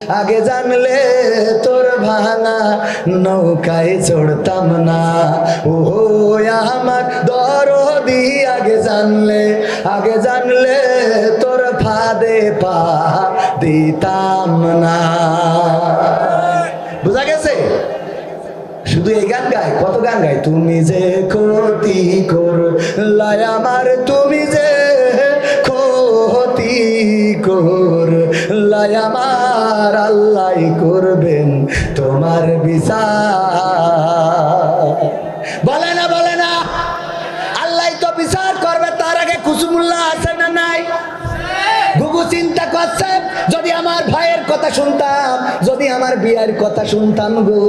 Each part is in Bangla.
আগে জানলে তোর ভাঙা নৌকায় চড়তাম না। ও আমার দরদি, আগে জানলে আগে জানলে তোর ফাদে পা দিতাম না। বুঝা গেছে? শুধু এই গান গায়? কত গান গায়? তুমি যে ক্ষতি কর লাই আমার, তুমি যে ক্ষতি কর লাই আমার আল্লাহ করবেন তোমার বিচার। বলে কথা শুনতাম, যদি আমার বিয়ের কথা শুনতাম গো।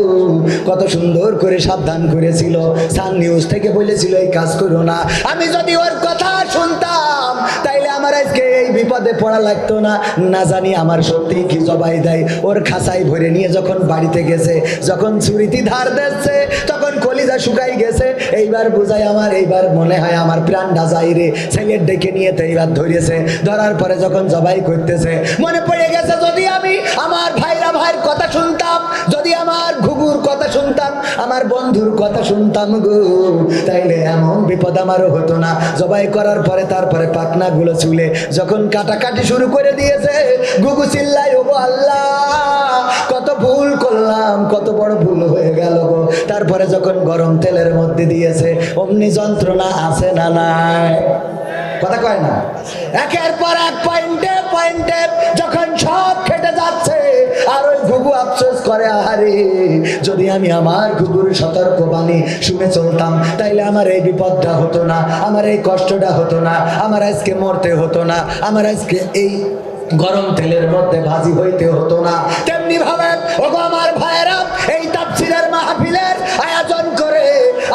কত সুন্দর করে সাবধান করেছিল। সান নিউজ থেকে বলেছিল, এই কাজ করো না। আমি যদি ওর কথা শুনতাম, তাইলে আমার আজকে এই বিপদে পড়া লাগতো না। না জানি আমার সত্যি কি জবাই দেয়। ওর খাসাই ভরে নিয়ে যখন বাড়িতে গেছে, যখন ছুরিটি ধার দিচ্ছে, তখন কলিজা শুকাই গেছে, এইবার বুঝাই আমার, এইবার মনে হয় আমার প্রাণটা যাই রে। ছেলের ডেকে নিয়ে তো এইবার ধরেছে। ধরার পরে যখন জবাই করতেছে, মনে পড়ে গেছে যদি আমি আমার ভাইরা ভাইয়ের কথা শুনতাম, যদি আমার ঘুঘুর কথা শুনতাম, আমার বন্ধুর কথা শুনতাম গো। তাইলে এমন বিপদ আমারও হতো না। জবাই করার পরে তারপরে পাকনা গুলো চুলে যখন কাটাকাটি শুরু করে দিয়েছে, গুগু চিল্লাই ওগো আল্লাহ, কত ভুল করলাম, কত বড় ভুল হয়ে গেল গো। তারপরে যখন গরম তেলের মধ্যে দিয়েছে, অমনি যন্ত্রণা আছে না নাই? কথা কয় না? একের পর এক পয়েন্টে পয়েন্টে যখন সব করে, আহারে, যদি আমি আমার ঘুঘুর সতর্ক বাণী শুনে চলতাম, তাইলে আমার এই বিপদটা হতো না, আমার এই কষ্টটা হতো না, আমার আজকে মরতে হতো না, আমার আজকে এই গরম তেলের মধ্যে ভাজি হইতে হতো না। তেমনি ভাবে আমার ভাইয়েরা, এই তাফসিরের মাহফিলের আয়োজন করে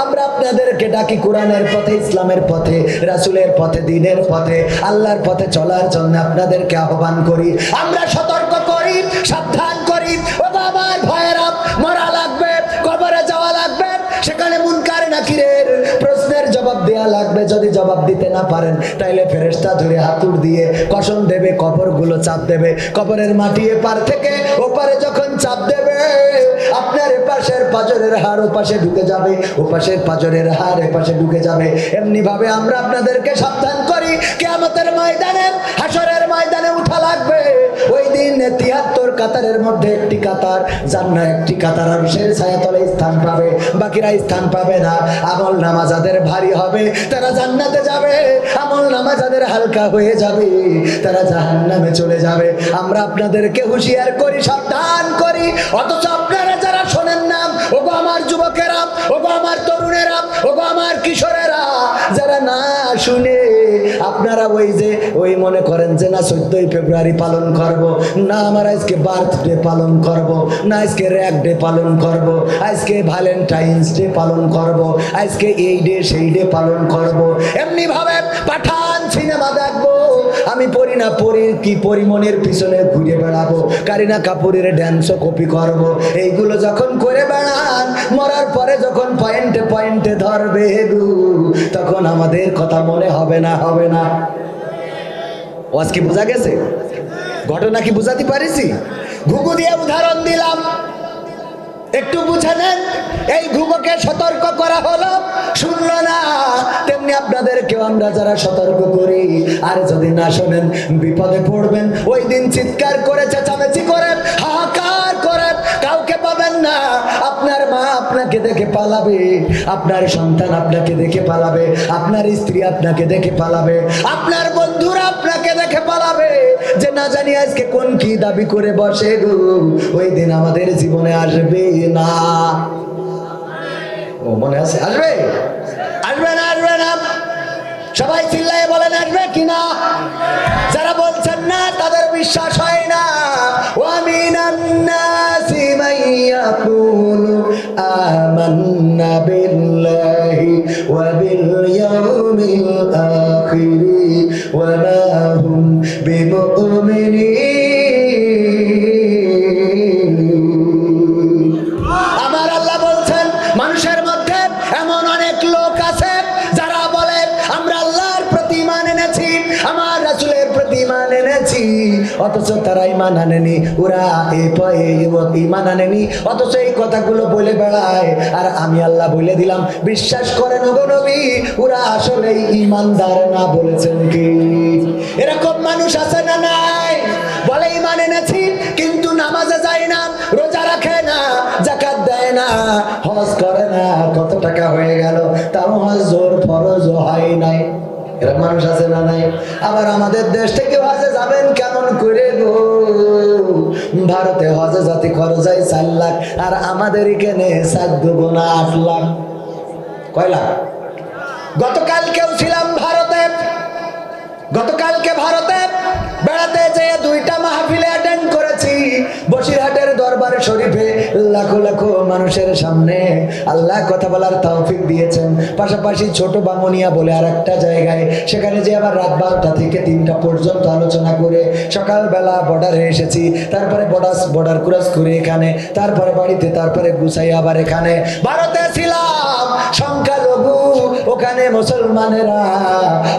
আমরা আপনাদেরকে ডাকি কোরআনের পথে, ইসলামের পথে, রাসুলের পথে, দিনের পথে, আল্লাহর পথে চলার জন্য আপনাদেরকে আহ্বান করি। আমরা সতর্ক করি, সাবধান নাকিরের প্রশ্নের জবাব দেয়া লাগবে। যদি জবাব দিতে না পারেন, তাইলে ফেরেস্তা ধরে হাতুড় দিয়ে কসম দেবে কবরগুলো চাপ দেবে। কবরের মাটি এপার থেকে ওপারে যখন চাপ দেবে এপাশের পাজরের হাড় ওপাশে ঢুকে যাবে, ওপাশের পাজরের হাড় এপাশে ঢুকে যাবে। এমনি ভাবে আমরা আপনাদেরকে সাবধান করি, কেয়ামতের ময়দানে হাসরের ময়দানে উঠা লাগবে। ওই দিন তিয়াত্তর কাতারের মধ্যে একটি কাতার, জান্না একটি কাতার আরশের ছায়াতলে স্থান পাবে, বাকিরা স্থান পাবে না। আমল নামা যাদের ভারী হবে, তারা জান্নাতে যাবে। আমল নামা যাদের হালকা হয়ে যাবে, তারা জাহান্নামে চলে যাবে। আমরা আপনাদেরকে হুঁশিয়ার করি, সাবধান করি, অথচ আপনারা ওগো আমার যুবকেরা, ওগো আমার তরুণেরা, ওগো আমার কিশোরেরা, যারা না শুনে আপনারা ওই যে, ওই মনে করেন যে না চোদ্দই ফেব্রুয়ারি পালন করব, না আমার আজকে বার্থডে পালন করব, না আজকে র্যাক ডে পালন করব, আজকে ভ্যালেন্টাইন্স ডে পালন করব, আজকে এই ডে সেই ডে পালন করব। এমনি ভাবে পাঠান সিনেমা দেখব, আমি পড়ি না পড়ি কি পরিমনের পিছনে ঘুরে বেড়াবো, কারিনা কাপুরের ড্যান্সও কপি করব, এইগুলো যখন করে বেড়ান মরার পরে যখন পয়েন্টে পয়েন্টে ধরবে গু তখন আমাদের কথা মনে হবে না হবে না। ওয়াজ কি বোঝা গেছে? ঘটনা কি বুঝাতে পারিছি? ঘুঘু দিয়ে উদাহরণ দিলাম। একটু বুঝে নেন, এই ঘুঘুকে সতর্ক করা হলো? শুনলো না, তেমনি আপনাদেরকেও আমরা যারা সতর্ক করি, আর যদি না শোনেন, বিপদে পড়বেন। ওই দিন চিৎকার করে চেঁচামেচি করে। আপনাকে দেখে পালাবে। আপনার সন্তান আপনাকে দেখে পালাবে। আপনার স্ত্রী আপনাকে দেখে পালাবে। আপনার বন্ধুরা আপনাকে দেখে পালাবে। যে না জানি আজকে কোন কি দাবি করে বসে গো। ওই দিন আমাদের জীবনে আসবে না। ও, মনে আছে? আসবে? আসবে না আসবে না। সবাই চিল্লায় বলেন, আসবে কিনা যারা বলছেন না, তাদের বিশ্বাস হয় না। ও আমি ওয়ামিনান্নাসি মাইয়াকুম آمنا بالله وباليوم الآخر وما هم بمؤمنين আমার আল্লাহ বলছেন মানুষের মধ্যে এমন অনেক লোক আছে যারা বলে আমরা আল্লাহর প্রতি মান এনেছি আমার রাসূলের প্রতি মান এনেছি অথচ তারা ইমান আনেনি ওরা এ পয়ে ইমান আনেনি অথচ এই কথাগুলো বলে বেড়ায়। আর আমি আল্লাহ বলে দিলাম, বিশ্বাস করেন ওগো নবী, ওরা আসলে ইমানদার না বলেছেন কি? এরকম মানুষ আছে না নাই? বলে ইমান এনেছি, কিন্তু নামাজে যায় না, রোজা রাখে না জাকাত দেয় না, হজ করে না। কত টাকা হয়ে গেল? তাও হজ জোর ফরজ হয় নাই। এরকম মানুষ আছে না নাই? আবার আমাদের দেশ থেকে হজে যাবেন কেমন করে গো? ভারতে হজে জাতি খরচ হয় চার লাখ, আর আমাদের এখানে সাত দুগুণা আট লাখ। কয় লাখ? গতকালকেও ছিলাম ভারতে। গতকালকে ভারতে বেড়াতে যেয়ে দুইটা মাহফিলে অ্যাটেন্ড বসিরহাটের দরবার শরীফে লাখো লাখো মানুষের সামনে আল্লাহ কথা বলার তৌফিক দিয়েছেন। পাশাপাশি ছোট বামুনিয়া বলে আর একটা জায়গায়, সেখানে যে আবার রাত বারোটা থেকে তিনটা পর্যন্ত আলোচনা করে সকালবেলা বর্ডারে এসেছি, তারপরে বর্ডার বর্ডার ক্রস করে এখানে, তারপরে বাড়িতে, তারপরে গুছাই আবার এখানে। ভারতে ছিলাম! সংখ্যালঘু ওখানে মুসলমানেরা,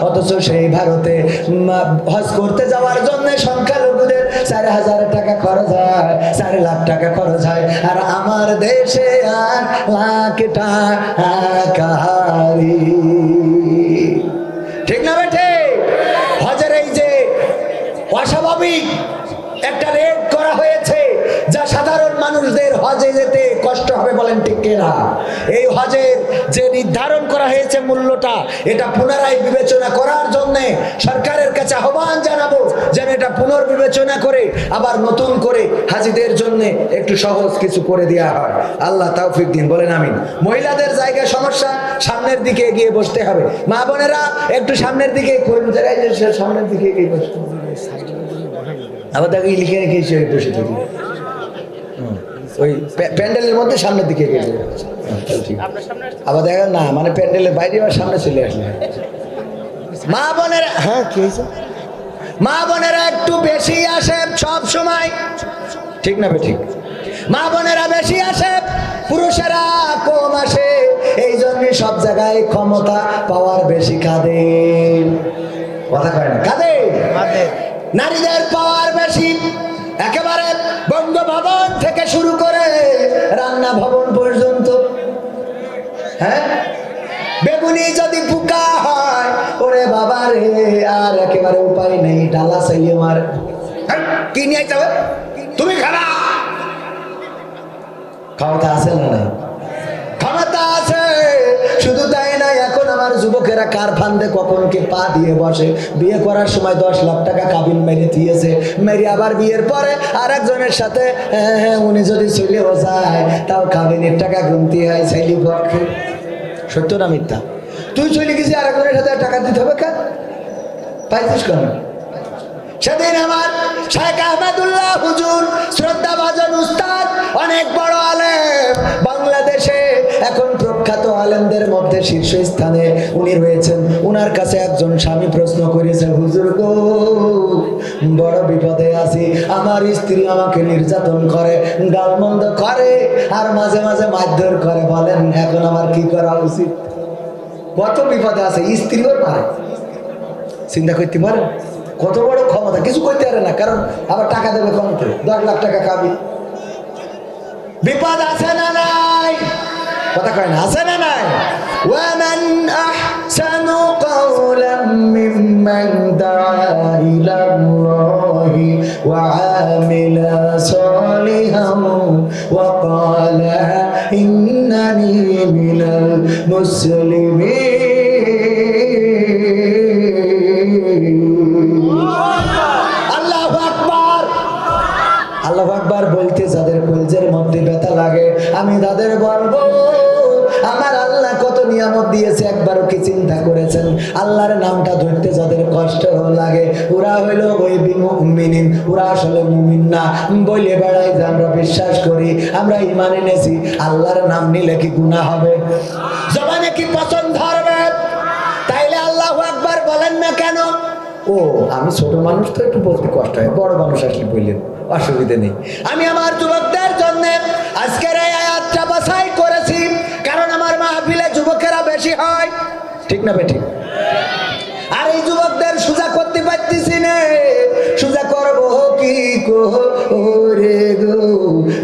অথচ সেই ভারতে হজ করতে যাওয়ার জন্য সংখ্যালঘুদের চার হাজার টাকা খরচ হয়, চার লাখ টাকা খরচ হয়। আর আমার দেশে আর লাখ টাকাহারি ঠিক না বেঠে? হজের এই যে অস্বাভাবিক একটা রেট করা হয়েছে যা সাধারণ মানুষদের হজে যেতে কষ্ট হবে বলেন ঠিক না এই হজের যে নির্ধারণ করা হয়েছে মূল্যটা এটা পুনরায় বিবেচনা করার জন্য সরকারের কাছে আহ্বান জানাব যেন এটা পুনর্বিবেচনা করে আবার নতুন করে হাজিদের জন্য একটু সহজ কিছু করে দেওয়া হয়। আল্লাহ তাওফিক দিন বলেন আমিন। মহিলাদের জায়গায় সমস্যা সামনের দিকে এগিয়ে বসতে হবে। মা বোনেরা একটু সামনের দিকে কোন সামনের দিকে এগিয়ে বসতে হবে। আবার তাকে লিখে রেখেছি থাকি হুম, ওই প্যান্ডেলের মধ্যে সামনের দিকে ঠিক। আবার দেখা না মানে প্যান্ডেলের বাইরে আবার সামনে চলে আসলে। মা বোনেরা হ্যাঁ কি হয়েছে? মা বোনেরা একটু বেশি আসে সব সময়। ঠিক না ঠিক? মা বোনেরা বেশি আসে পুরুষেরা কম আসে। এই জন্য সব জায়গায় ক্ষমতা পাওয়ার বেশি কাদের কথা কয় না কাদের নারীদের পাওয়ার বেশি। একেবারে বঙ্গভবন থেকে শুরু করে রান্না ভবন পর্যন্ত। হ্যাঁ? বেগুনি যদি পোকা হয় ওরে বাবা রে আর একেবারে উপায় নেই ডালা চাইলে আমার হ্যাঁ, কি নিয়ে যাবে তুমি খাওয়া খাওয়াতে আসেন না যুবকেরা কার ফান্দে কখন কে পা দিয়ে বসে? বিয়ে করার সময় দশ লাখ টাকা কাবিন মেরে দিয়েছে। মেরে আবার বিয়ের পরে আর একজনের সাথে হ্যাঁ, হ্যাঁ, উনি যদি চলেও যায় তাও কাবিনের টাকা গুনতে হয় ছেলে পক্ষে সত্য না মিথ্যা? তুই চলে গেছি আর একজনের সাথে টাকা দিতে হবে কেন? পাইছিস কেন? সেদিন আমার শেখ আহমেদুল্লাহ হুজুর শ্রদ্ধা ভাজন উস্তাদ অনেক বড় আলেম বাংলাদেশে এখন প্রখ্যাত আলেমদের মধ্যে শীর্ষস্থানে উনি রয়েছেন। উনার কাছে একজন স্বামী প্রশ্ন করেছে, হুজুর গো, বড় বিপদে আছি। আমার স্ত্রী আমাকে নির্যাতন করে, গালমন্দ করে আর মাঝে মাঝে মারধর করে। বলেন, এখন আমার কি করা উচিত? কত বিপদে আছে স্ত্রীও পারে। চিন্তা করতে পারে কত বড় ক্ষমতা, কিছু করতে পারে না, কারণ আবার টাকা দেবে কমতে দশ লাখ টাকা খাবি বিপদ আছে না নাই? কথা কয় না আছে না নাই ومن أحسن قولا ممن دعا إلى الله وعامل صالحا وقال إنني من المسلمين আল্লাহ আকবার আল্লাহ আকবার বলতে যাদের কলজের মধ্যে ব্যথা লাগে আমি তাদের বলবো আমার আল্লাহ কত নিয়ামত দিয়েছে, একবারও কি চিন্তা করেছেন? আল্লাহর নামটা ধরতে যাদের কষ্ট লাগে, ওরা হইল ওই বিমিন ওরা আসলে মুমিন না। বলে বেড়াই যে আমরা বিশ্বাস করি, আমরা ইমান এনেছি, আল্লাহর নাম নিলে কি গুনাহ হবে? জবানে কি পছন্দ ধরবে তাইলে আল্লাহ একবার বলেন না কেন? ও, আমি ছোট মানুষ তো একটু বলতে কষ্ট হয়, বড় মানুষ আসলে বললেন, অসুবিধে নেই। আমি আমার যুবকদের জন্য আজকের এই আয়াতটা বাছাই বেশি হয়? ঠিক না বেঠিক? আর এই যুবকদের সোজা করতে পারতেছি না। সোজা করব গো ওরে গো?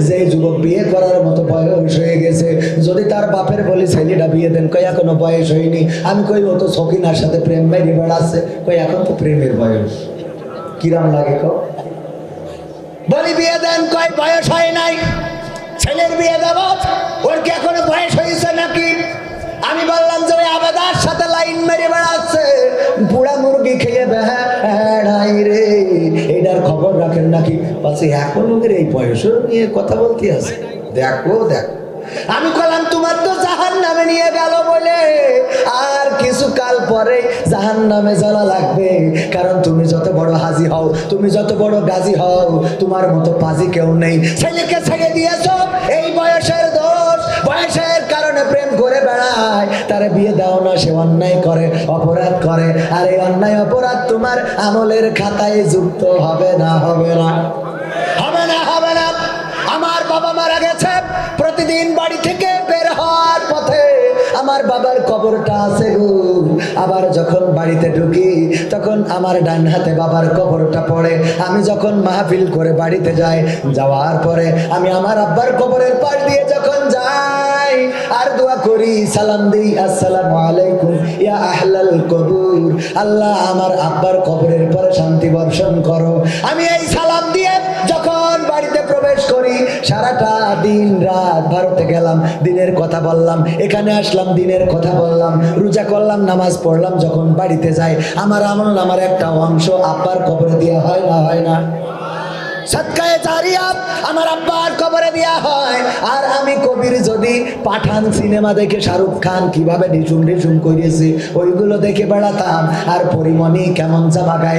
যে যুবক বিয়ে করার মতো বয়স হয়ে গেছে, যদি তার বাপের বলি, ছেলেটা বিয়ে দেন, কই এখনও বয়স হয়নি? আমি কই ও তো সকিনার সাথে প্রেম মেরে বেড়াচ্ছে কই, এখন তো প্রেমের বয়স। কিরাম লাগে কো বলি, বিয়ে দেন কয় বয়স হয় নাই? ছেলের বিয়ে দেব? ওর কি এখনও বয়স হয়েছে নাকি? আমি বললাম যে আবেদার সাথে লাইন মেরে বেড়াচ্ছে। বুড়া মুরগি খেয়ে বেড়াই রে। এটার খবর রাখেন নাকি? বলছে, এখন ওদের এই বয়স নিয়ে কথা বলতে আছে। দেখো দেখো। আমি কলাম, তোমার তো জাহান নামে নিয়ে গেল বলে। আর কিছু কাল পরে জাহান নামে জ্বালা লাগবে। কারণ তুমি যত বড় হাজি হও, তুমি যত বড় গাজী হও, তোমার মতো পাজি কেউ নেই। ছেলেকে ছেড়ে দিয়েছ, এই বয়সের দোষ। বয়সের কারণে প্রেম করে বেড়ায়। তারে বিয়ে দাও না, সে অন্যায় করে, অপরাধ করে। আর এই অন্যায় অপরাধ তোমার আমলের খাতায় যুক্ত হবে না হবে না। হবে না হবে না। আমার বাবা মারা গেছে, প্রতিদিন বাড়ি থেকে বের হওয়ার পথে আমার বাবার কবরটা আছে গো। আবার যখন বাড়িতে ঢুকি, তখন আমার ডান হাতে বাবার কবরটা পড়ে। আমি যখন মাহফিল করে বাড়িতে যাই, যাওয়ার পরে আমি আমার আব্বার কবরের পাশ দিয়ে যখন যাই আর দোয়া করি, সালাম আসসালামু আলাইকুম, ইয়া আহলাল আল্লাহ আমার আব্বার কবরের শান্তি বর্ষণ করো। আমি এই সালাম দিয়ে যখন বাড়িতে প্রবেশ করি, সারাটা দিন রাত ভারতে গেলাম, দিনের কথা বললাম, এখানে আসলাম, দিনের কথা বললাম, রোজা করলাম, নামাজ পড়লাম, যখন বাড়িতে যাই, আমার আমল আমার একটা অংশ আব্বার কবরে দেওয়া হয় না হয় না? সৎকায়ে আমার আব্বার কবরে হয়। আর আমি কবির যদি পাঠান সিনেমা দেখে শাহরুখ খান কীভাবে ওইগুলো দেখে বেড়াতাম। আর কেমন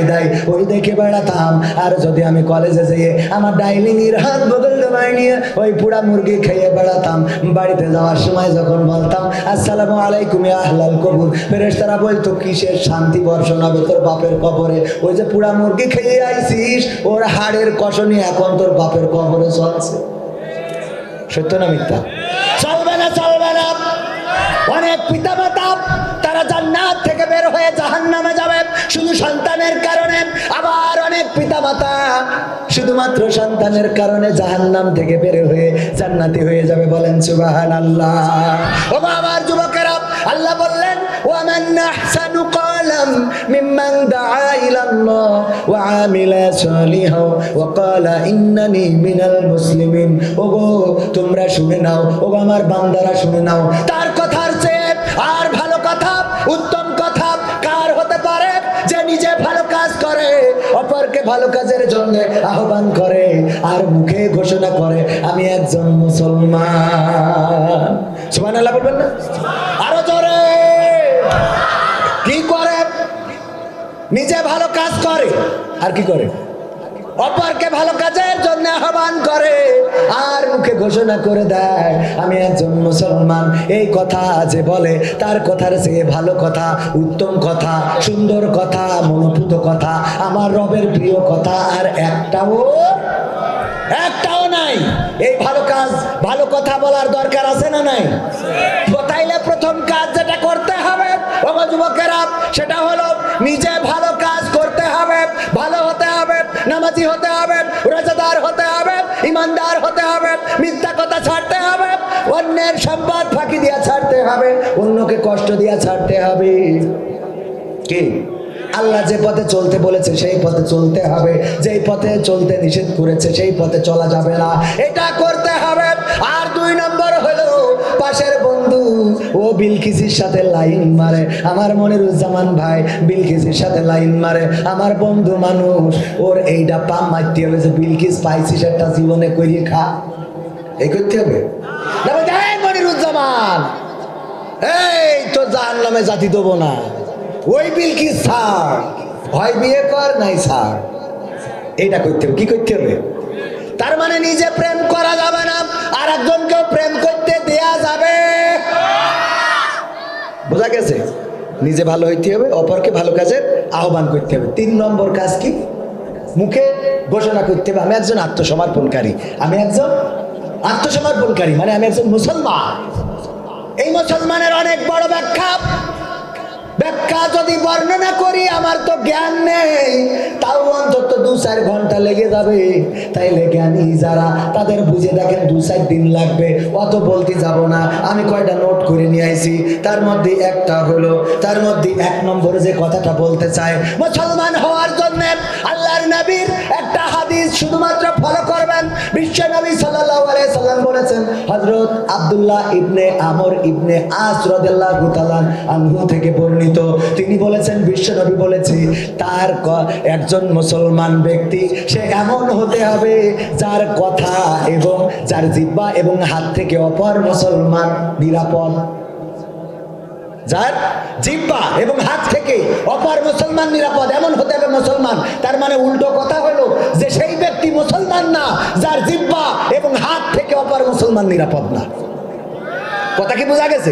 দেয়, ওই দেখে বেড়াতাম। আর যদি আমি কলেজে যেয়ে আমার ডাইলিংয়ের হাত বদল নিয়ে ওই পুরা মুরগি খেয়ে বেড়াতাম। বাড়িতে যাওয়ার সময় যখন বলতাম, আসসালামু আলাইকুম আহলাল কবুর। ফেরেশতারা বলতো, কিসের শান্তি বর্ষণ হবে তোর বাপের কবরে? ওই যে পুরা মুরগি খেয়ে আইছিস, ওর হাড়ের কষনি এখন তোর বাপের কবরে চলছে। সত্য না মিথ্যা? চলবে না চলবে না। অনেক পিতা মাতা তারা জান্নাত থেকে বের হয়ে জাহান নামে যাবে শুধু সন্তানের কারণে। আবার অনেক পিতা মাতা শুধুমাত্র সন্তানের কারণে জাহান নাম থেকে বের হয়ে জান্নাতি হয়ে যাবে বলেন সুবাহান আল্লাহ ও আমার যুবকেরা, আল্লাহ বললেন ওয়ামান আহসানু قولا ممن دعا إلى الله وعمل صالحا وقال إنني من المسلمين ওগো তোমরা শুনে নাও ওগো আমার বান্দারা শুনে নাও তার কথার চেয়ে আর ভালো কথা উত্তম কথা কার হতে পারে যে নিজে ভালো কাজ করে অপরকে ভালো কাজের জন্য আহ্বান করে আর মুখে ঘোষণা করে আমি একজন মুসলমান সুবহানাল্লাহ বলবেন না আরো জোরে কি করে? নিজে ভালো কাজ করে। আর কি করে? অপরকে ভালো কাজের জন্য আহ্বান করে। আর মুখে ঘোষণা করে দেয় আমি একজন মুসলমান। এই কথা যে বলে তার কথার সে ভালো কথা উত্তম কথা সুন্দর কথা মনোভূত কথা আমার রবের প্রিয় কথা আর একটাও একটাও নাই। এই ভালো কাজ ভালো কথা বলার দরকার আছে না নাই? তাইলে প্রথম কাজ যেটা করতে যুবকেরা, সেটা হলো নিজে ভালো কাজ করতে হবে, ভালো হতে হবে, নামাজি হতে হবে, রোজাদার হতে হবে, ইমানদার হতে হবে, মিথ্যা কথা ছাড়তে হবে, অন্যের ফাঁকি দিয়া ছাড়তে হবে, অন্যকে কষ্ট দিয়া ছাড়তে হবে। কি? আল্লাহ যে পথে চলতে বলেছে, সেই পথে চলতে হবে, যেই পথে চলতে নিষেধ করেছে, সেই পথে চলা যাবে না। এটা করতে হবে। আর দুই নম্বর হলো, পাশের ও বিলকিসির সাথে লাইন মারে? আমার মনের মনিরুজ্জামান ভাই বিলকিসির সাথে লাইন মারে? আমার বন্ধু মানুষ ওর এইটা পাম মারতে হবে যে বিলকিস পাইছিস একটা জীবনে করিয়ে খা। এই করতে হবে? না বলতে, "এই তো জাহান নামে জাতি দেবো না। ওই বিল কি ছাড়। হয় বিয়ে কর নাই ছাড়। এইটা করতে হবে কি করতে হবে? তার মানে নিজে প্রেম করা যাবে না। আর একজনকেও প্রেম করতে দেয়া যাবে। বোঝা গেছে? নিজে ভালো হইতে হবে, অপরকে ভালো কাজের আহ্বান করতে হবে। তিন নম্বর কাজ কি? মুখে ঘোষণা করতে হবে, আমি একজন আত্মসমর্পণকারী। আমি একজন আত্মসমর্পণকারী মানে আমি একজন মুসলমান। এই মুসলমানের অনেক বড় ব্যাখ্যা ব্যাখ্যা যদি বর্ণনা করি, আমার তো জ্ঞান নেই। তাও অন্তত দু চার ঘণ্টা লেগে যাবে। তাইলে জ্ঞানী যারা, তাদের বুঝে দেখেন দু চার দিন লাগবে। অত বলতে যাব না। আমি কয়টা নোট করে নিয়ে আইছি। তার মধ্যে একটা হলো, তার মধ্যে এক নম্বরে যে কথাটা বলতে চায়, মুসলমান হওয়ার জন্য আল্লাহর নবীর একটা হাদিস শুধুমাত্র ফলো করবেন। বিশ্ব নবী আলাইহি সাল্লাম বলেছেন, হযরত আব্দুল্লাহ ইবনে আমর ইবনে আস রাদিয়াল্লাহু তাআলা আনহু থেকে বর্ণিত তিনি বলেছেন, বিশ্ব নবী বলেছে, তার একজন মুসলমান ব্যক্তি, সে এমন হতে হবে যার কথা এবং যার জিব্বা এবং হাত থেকে অপর মুসলমান নিরাপদ। যার জিব্বা এবং হাত থেকে অপর মুসলমান নিরাপদ, এমন হতে হবে মুসলমান। তার মানে উল্টো কথা হলো যে সেই ব্যক্তি মুসলমান না, যার জিব্বা এবং হাত থেকে অপর মুসলমান নিরাপদ না। কথা কি বোঝা গেছে?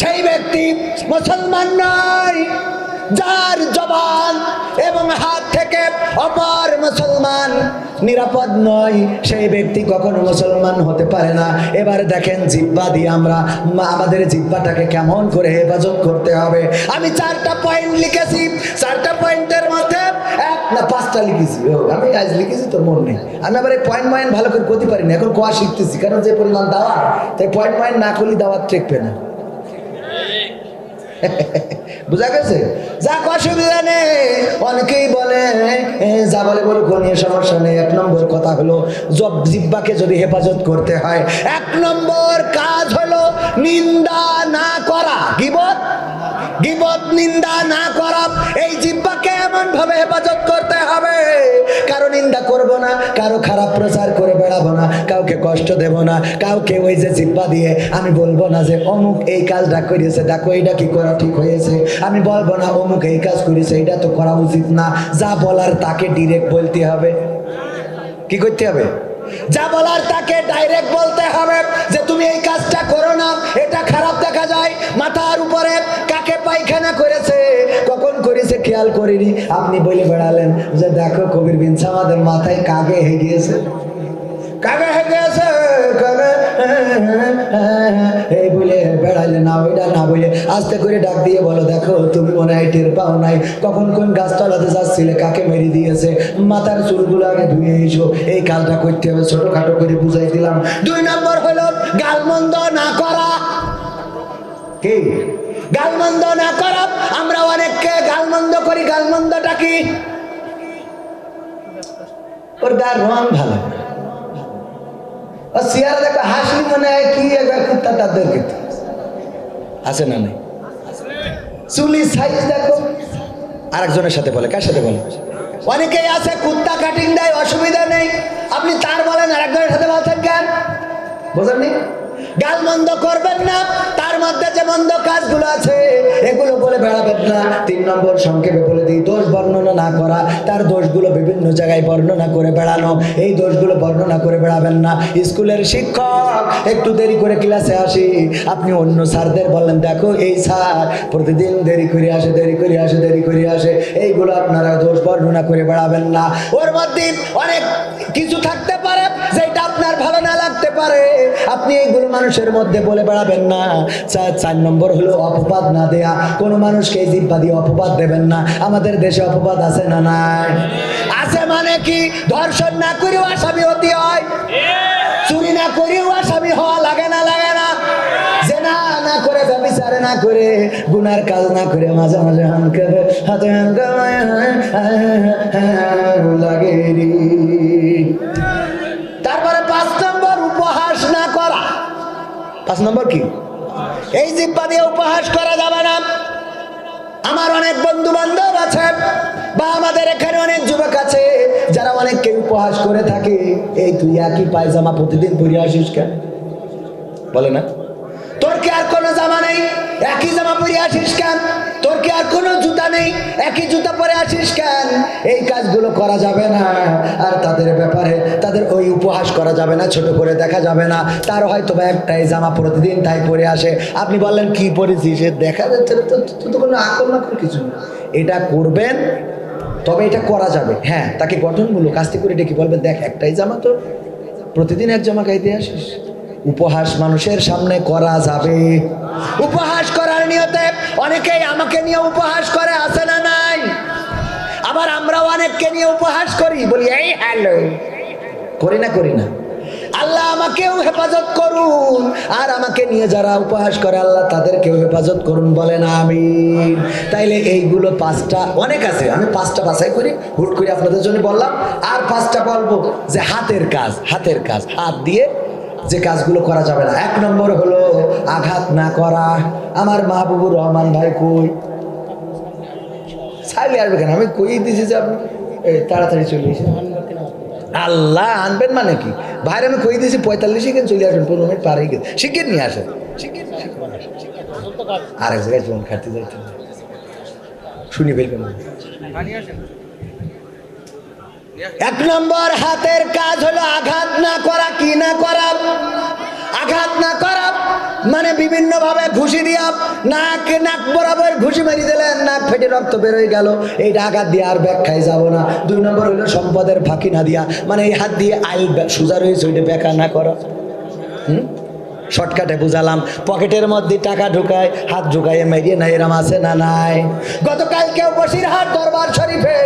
সেই ব্যক্তি মুসলমান নয়, যার জবান এবং হাত থেকে অপর মুসলমান, নিরাপদ নয়, সেই ব্যক্তি কখনো মুসলমান হতে পারে না। এবার দেখেন জিব্বা দিয়ে আমরা আমাদের জিব্বাটাকে কেমন করে হেফাজত করতে হবে। আমি চারটা পয়েন্ট লিখেছি। চারটা পয়েন্টের মধ্যে এক না, পাঁচটা লিখেছি। আমি আজ লিখেছি, তোর মন নেই। আমি আবার এই পয়েন্ট পয়েন্ট ভালো করে করতে পারিনি। এখন কোয়া শিখতেছি কারণ যে পরিমাণ দাওয়া? তাই পয়েন্ট পয়েন্ট না করলে দাওয়াত ঠেকবে না। বুঝা গেছে? যাক অসুবিধা নেই অনেকেই বলে যা বলে বলে কোনো সমস্যা নেই। এক নম্বর কথা হলো, জব জিব্বাকে যদি হেফাজত করতে হয়, এক নম্বর কাজ হলো নিন্দা না করা। গিবত গিবত নিন্দা না করা। এই জিব্বাকে এমন ভাবে হেফাজত করতে হবে, কারও নিন্দা করব না, কারও খারাপ প্রচার করে বেড়াবো না, কাউকে কষ্ট দেব না, কাউকে ওই যে জিব্বা দিয়ে আমি বলব না যে, অমুক এই কাজটা করিয়েছে, দেখো এইটা কি করা ঠিক হয়েছে। আমি বলব না, অমুক এই কাজ করেছে, এটা তো করা উচিত না। যা বলার তাকে ডিরেক্ট বলতে হবে। কি করতে হবে? যা বলার তাকে ডাইরেক্ট বলতে হবে যে, তুমি এই কাজটা করো না, এটা খারাপ দেখা যায়, মাথার উপরে কাকে পায়খানা করেছে, কখন করেছে খেয়াল করিনি। আপনি বলে বেড়ালেন যে, দেখো কবির বিনস আমাদের মাথায় কাকে হেগিয়েছে? কাকে হেগিয়েছে? আস্তে করে ডাক দিয়ে বলো, দেখো তুমি মনে হয় টের পাও নাই। কখন কোন গাছতলাতে যাচ্ছিলে, কাকে মেরে দিয়েছে? মাথার চুলগুলো আগে ধুয়ে এসো, এই কালটা করতে হবে, ছোটখাটো করে বুঝাই দিলাম। দুই নম্বর হলো, গালমন্দ না করা। কি? গালমন্দ না করা, আমরা অনেককে গালমন্দ করি, গালমন্দটা কি? ওর গার রং ভালো। ও সিয়ার দেখো হাসলি মনে হয় কি একবার কুত্তা তাদের কিন্তু আছে না নাই? চুলি সাইজ দেখো। আরেকজনের সাথে বলে কার সাথে বলে? অনেকেই আছে কুত্তা কাটিং দেয় অসুবিধা নেই। আপনি তার বলেন আরেকজনের সাথে বলছেন কেন? বোঝেননি? গাল মন্দ করবেন না, তার মধ্যে যে মন্দ কাজগুলো আছে, এগুলো বলে বেড়াবেন না। তিন নম্বর সংক্ষেপে বলে দিই, দোষ বর্ণনা না করা, তার দোষগুলো বিভিন্ন জায়গায় বর্ণনা করে বেড়ানো। এই দোষগুলো বর্ণনা করে বেড়াবেন না। স্কুলের শিক্ষক, একটু দেরি করে ক্লাসে আসি। আপনি অন্য স্যারদের বললেন দেখো, এই স্যার প্রতিদিন দেরি করে আসে, দেরি করে আসে, দেরি করে আসে। এইগুলো আপনারা দোষ বর্ণনা করে বেড়াবেন না। ওর মধ্যে অনেক কিছু থাকতে পারে, যেটা আপনার ভালো না লাগতে পারে আপনি এইগুলো মানুষের মধ্যে বলে বেড়াবেন না চার চার নম্বর হলো অপবাদ না দেয়া কোনো মানুষকে জিব্বা দিয়ে অপবাদ দেবেন না আমাদের দেশে অপবাদ আছে না নাই আছে মানে কি ধর্ষণ না করেও আসামি হতে হয় চুরি না করেও আসামি হওয়া লাগে না লাগে না জেনা মাঝে মাঝে লাগে তারপরে পাঁচ নম্বর উপহাস না করা পাঁচ নম্বর কি? এই জিব্বা দিয়ে উপহাস করা যাবে না। আমার অনেক বন্ধু বান্ধব আছে, বা আমাদের এখানে অনেক যুবক আছে, যারা অনেককে উপহাস করে থাকে। এই তুই একই পায় জামা প্রতিদিন পরে আসিস কেন? বলে না। তোর কি আর কোনো জামা নেই? একই জামা পরে আসিস কেন? কি আর কোনো জুতা নেই। একই জুতা পরে আসিস কেন? এই কাজগুলো করা যাবে না। আর তাদের ব্যাপারে তাদের ওই উপহাস করা যাবে না, ছোট করে দেখা যাবে না। তার হয়তো বা একটাই জামা প্রতিদিন তাই পরে আসে। আপনি বললেন, কি পরেছিস দেখা যাচ্ছে তো কোনো আকল না কিছু না। এটা করবেন, তবে এটা করা যাবে। হ্যাঁ তাকে গঠনমূলক আস্তে করে ডেকে বলবেন দেখ, একটাই জামা তো প্রতিদিন এক জামা গাইতে আসিস। উপহাস মানুষের সামনে করা যাবে। উপহাস করার নিয়তে অনেকেই আমাকে নিয়ে উপহাস করে আসে না নাই? আবার আমরাও অনেককে নিয়ে উপহাস করি, বলি, এই হ্যালো। করি না করি না। আল্লাহ আমাকেও হেফাজত করুন। আর আমাকে নিয়ে যারা উপহাস করে, আল্লাহ তাদেরকেও হেফাজত করুন, বলেন আমি তাইলে এইগুলো পাঁচটা, অনেক আছে, আমি পাঁচটা বাছাই করি, হুট করে আপনাদের জন্য বললাম। আর পাঁচটা বলব, যে হাতের কাজ হাতের কাজ, হাত দিয়ে যে কাজগুলো করা যাবে না। এক নম্বর হলো আঘাত না করা। আমার মাহবুবুর রহমান ভাই কই? ছাইলে আসবে কেন? আমি কই দিছি যে আপনি তাড়াতাড়ি চলে এসে। আল্লাহ, আনবেন মানে কি? বাইরে আমি কই দিয়েছি পঁয়তাল্লিশে কেন চলে আসবেন, পনেরো মিনিট পার গেছে। শিখিয়ে নিয়ে আসেন। আরেক জায়গায় জোন খাটতে যাইতে শুনি ফেলবেন এক নম্বর হাতের কাজ হলো আঘাত না করা, কি না করা? আঘাত না করা মানে বিভিন্ন ভাবে ঘুষি দিয়া নাক নাক বরাবর ঘুষি মারি দিলেন, নাক ফেটে রক্ত বেরোয় গেল। এইটা আঘাত দিয়ে আর ব্যাখ্যায় যাব না। দুই নম্বর হলো সম্পদের ফাঁকি না দিয়া। মানে এই হাত দিয়ে আইল সোজা রয়েছে, ওইটা ব্যাখ্যা না করা। হুম? শর্টকাটে বুঝালাম। পকেটের মধ্যে টাকা ঢুকায়, হাত ঢুকায় মেরিয়ে নাই, এরম আছে না নাই? গতকাল কেউ বসিরহাট দরবার শরীফে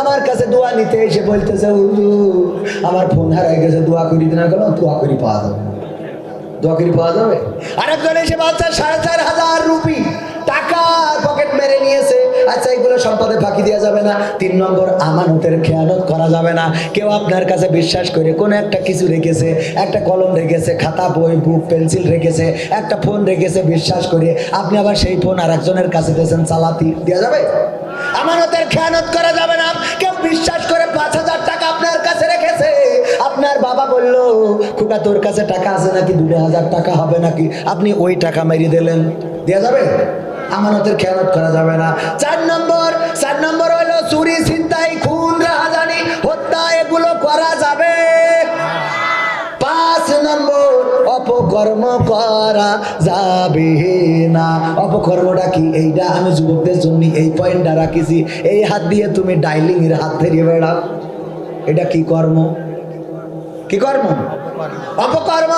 আমার কাছে দোয়া নিতে এসে বলতেছে আমার ফোন হারাই গেছে, দোয়া করি দিনা গেল দোয়া করি পাওয়া যাবে দোয়া করি পাওয়া যাবে? এসে বলছে, সাড়ে চার হাজার রুপি, টাকা পকেট মেরে নিয়েছে। আচ্ছা সম্পদে ফাঁকি দেওয়া যাবে না। তিন নম্বর, আমানতের খেয়ালত করা যাবে না। কেউ আপনার কাছে বিশ্বাস করে একটা কিছু রেখেছে, একটা কলম রেখেছে, খাতা, বই, বুক, পেন্সিল রেখেছে, একটা ফোন রেখেছে, বিশ্বাস করে আপনি আবার সেই ফোন আর একজনের কাছে দিয়েছেন, চালাতি। দেওয়া যাবে? আমানতের করা যাবে না। কেউ বিশ্বাস করে পাঁচ হাজার টাকা আপনার কাছে রেখেছে। আপনার বাবা বলল খুকা তোর কাছে টাকা আছে নাকি? দুটো হাজার টাকা হবে নাকি? আপনি ওই টাকা মেরিয়ে দিলেন। দেওয়া যাবে? আমানতের খেয়ানত করা যাবে না। চার নম্বর চার নম্বর হলো চুরি, ছিনতাই, খুন, রাহাজানি, হত্যা, এগুলো করা যাবে। পাঁচ নম্বর, অপকর্ম করা যাবে না। অপকর্মটা কি? এইটা আমি যুবকদের জন্য এই পয়েন্টটা রাখিছি। এই হাত দিয়ে তুমি ডাইলিং এর হাত ধরিয়ে বেড়াও। এটা কি কর্ম? কি কর্ম? অপকর্ম।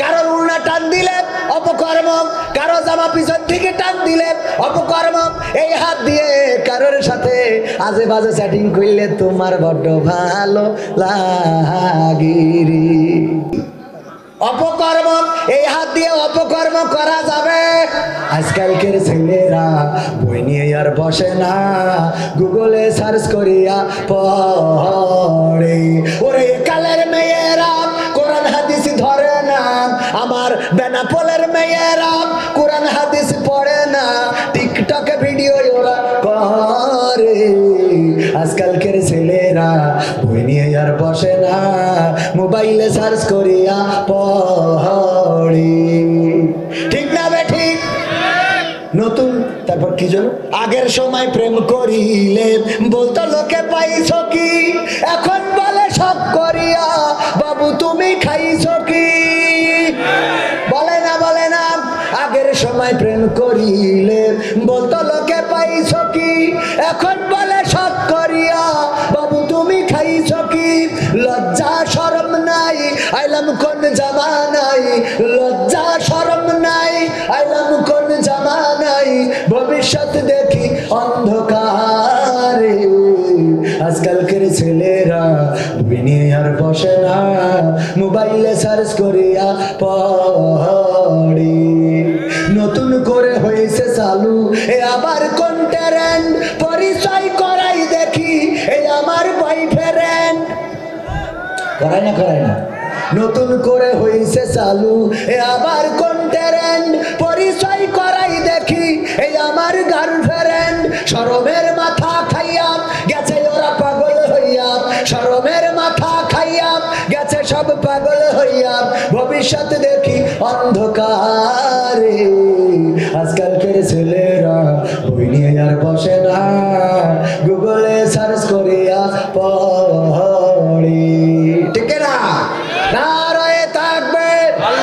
কারও উড়না টান দিলে অপকর্ম। কারও জামা পিছন থেকে টান দিলে অপকর্ম। এই হাত দিয়ে কারোর সাথে আজে বাজে সেটিং করলে তোমার বড্ড ভালো লাগিরি। অপকর্ম। এই হাত দিয়ে অপকর্ম করা যাবে। আজকালকের ছেলেরা বই নিয়ে আর বসে না। গুগলে সার্চ করিয়া পড়ে। ওরে বেনাপোলের মেয়েরা কোরআন হাদিস পড়ে না, টিকটকে ভিডিও ওরা করে। আজকালকের ছেলেরা বই নিয়ে আর বসে না, মোবাইলে সার্চ করিয়া পড়ে। ঠিক না বে, ঠিক? নতুন, তারপর কি জন্য আগের সময় প্রেম করিলে বলতো, লোকে পাইছ কি? এখন বলে সব করিয়া, বাবু তুমি খাইছ কি? সময় প্রেম করিলে? বলতো লোকে পাইছ কি? এখন বলে সব করিয়া, বাবু, তুমি খাইছ কি? লজ্জা, শরম নাই আইলাম কোন জামানাই লজ্জা, শরম নাই আইলাম কোন জামানাই ভবিষ্যৎ দেখি অন্ধকারে। আজকালকের ছেলেরা বই নিয়ে আর বসে না, মোবাইলে সার্চ করিয়া পড়ে। নতুন করে হয়েছে চালু। এ আবার কোন ট্যারেন্ট পরিচয় করাই দেখি এই আমার বয়ফ্রেন্ড করাই না করাই না। নতুন করে হয়েছে চালু, এ আবার কোন ট্যারেন্ট পরিচয় করাই দেখি এই আমার গার্লফ্রেন্ড সরমের মাথা খাইয়া সব পাগল হইয়া ভবিষ্যৎ দেখি অন্ধকারে। আজকালকের ছেলেরা বই নিয়ে আর বসে না। গুগলে সার্চ করিয়া